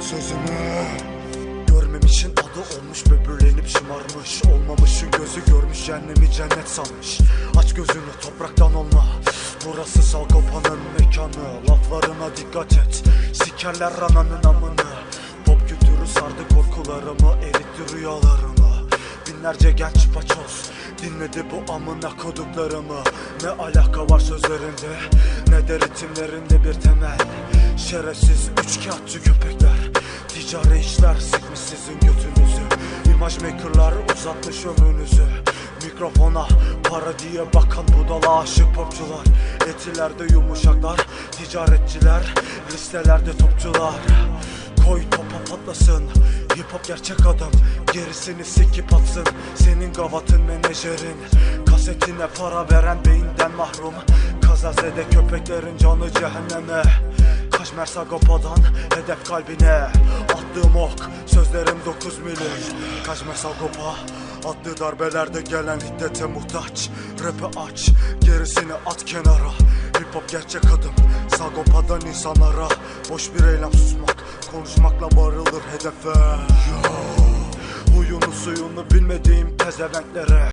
sözümü. Görmemişin adı olmuş böbürlenip şımarmış. Olmamışın gözü görmüş cehennemi cennet sanmış. Aç gözünü topraktan olma. Burası Salkopa'nın mekanı. Laflarına dikkat et. Sikerler ananın amını. Pop kültürü sardı korkularımı Eritti rüyalarımı. Binlerce genç paçoz Dinledi bu amına koduklarımı. Ne alaka var sözlerinde Ne de ritimlerinde bir temel Şerefsiz üç kağıtçı köpekler. Ticari işler sikmiş sizin götünüzü. İmaj makerlar uzatmış ömrünüzü. Mikrofona para diye bakan budala aşık popçular. Etilerde yumuşaklar Ticaretçiler listelerde topçular. Koy topa patlasın Hip hop gerçek adam. Gerisini sikip atsın Senin gavatın menajerin. Kasetine para veren beyinden mahrum. Kazazede köpeklerin canı cehenneme Kaşmer Sagopa'dan hedef kalbine. Attığım ok sözlerim 9 milim Kaşmer Sagopa Attığı darbelerde gelen hiddete muhtaç. Rap'i aç gerisini at kenara. Hip hop gerçek adım Sagopa'dan insanlara. Boş bir eylem susmak Konuşmakla varılır hedefe. Yo, Huyunu suyunu bilmediğim pezevenklere